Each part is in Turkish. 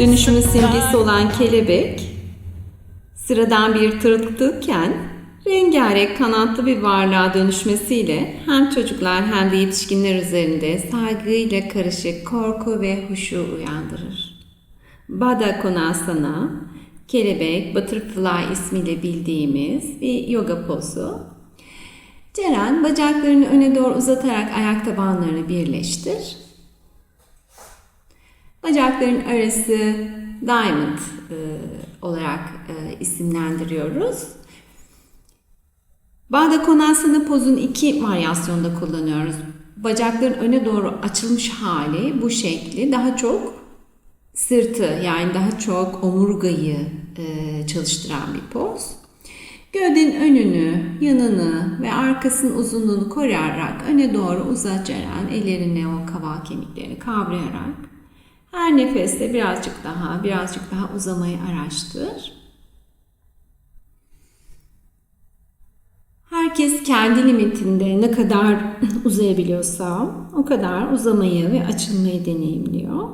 dönüşümün simgesi olan kelebek, sıradan bir tırtıkken rengarenk kanatlı bir varlığa dönüşmesiyle hem çocuklar hem de yetişkinler üzerinde saygıyla karışık korku ve huşu uyandırır. Baddha Konasana, kelebek, butterfly ismiyle bildiğimiz bir yoga pozu. Ceren bacaklarını öne doğru uzatarak ayak tabanlarını birleştir. Bacakların arası diamond e, olarak e, isimlendiriyoruz. Baddha Konasana pozun iki varyasyonda kullanıyoruz. Bacakların öne doğru açılmış hali bu şekli daha çok sırtı yani daha çok omurgayı e, çalıştıran bir poz. Gövdenin önünü, yanını ve arkasının uzunluğunu koruyarak öne doğru uzat Ceren ellerini o kaval kemiklerini kavrayarak her nefeste birazcık daha, birazcık daha uzamayı araştır. Herkes kendi limitinde ne kadar uzayabiliyorsa o kadar uzamayı ve açılmayı deneyimliyor.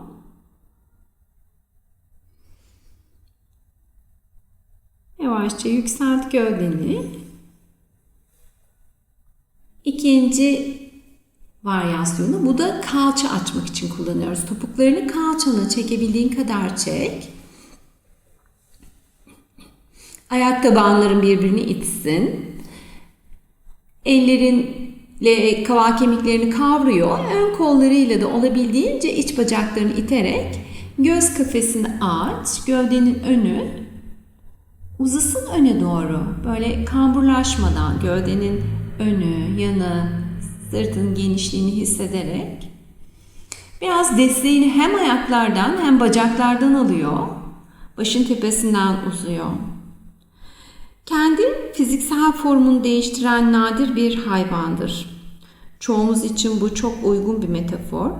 Yavaşça yükselt gövdeni. İkinci varyasyonu bu da kalça açmak için kullanıyoruz. Topuklarını kalçana çekebildiğin kadar çek. Ayak tabanların birbirini itsin. Ellerinle kaval kemiklerini kavruyor. Ön kollarıyla da olabildiğince iç bacaklarını iterek göz kafesini aç. Gövdenin önü uzasın öne doğru. Böyle kamburlaşmadan gövdenin önü, yanı, sırtın genişliğini hissederek biraz desteğini hem ayaklardan hem bacaklardan alıyor. Başın tepesinden uzuyor. Kendi fiziksel formunu değiştiren nadir bir hayvandır. Çoğumuz için bu çok uygun bir metafor.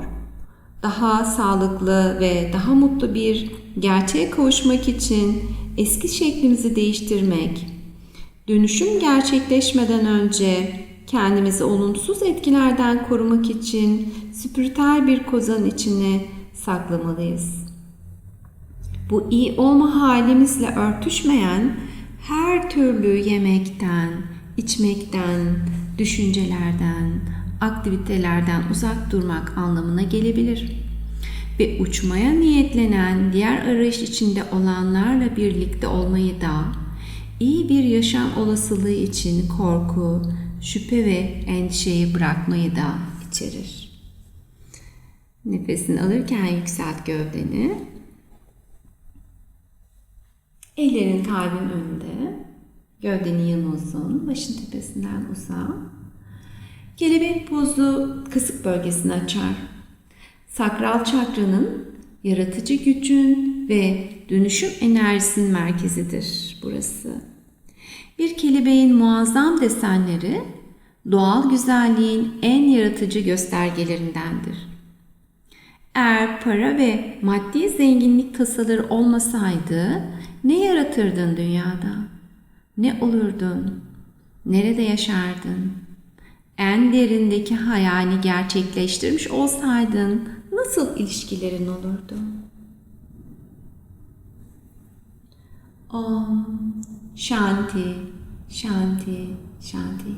Daha sağlıklı ve daha mutlu bir gerçeğe kavuşmak için eski şeklimizi değiştirmek, dönüşüm gerçekleşmeden önce kendimizi olumsuz etkilerden korumak için spiritüel bir kozanın içine saklamalıyız. Bu iyi olma halimizle örtüşmeyen her türlü yemekten, içmekten, düşüncelerden, aktivitelerden uzak durmak anlamına gelebilir. Ve uçmaya niyetlenen diğer arayış içinde olanlarla birlikte olmayı da iyi bir yaşam olasılığı için korku, şüphe ve endişeyi bırakmayı da içerir. Nefesini alırken yükselt gövdeni. Ellerin kalbin önünde. Gövdenin yanı uzun. Başın tepesinden uza. Kelebek pozu kasık bölgesini açar. Sakral çakranın yaratıcı gücün ve dönüşüm enerjisinin merkezidir burası. Bir kelebeğin muazzam desenleri doğal güzelliğin en yaratıcı göstergelerindendir. Eğer para ve maddi zenginlik tasaları olmasaydı ne yaratırdın dünyada? Ne olurdun? Nerede yaşardın? En derindeki hayalini gerçekleştirmiş olsaydın nasıl ilişkilerin olurdu? Om Shanti Shanti Shanti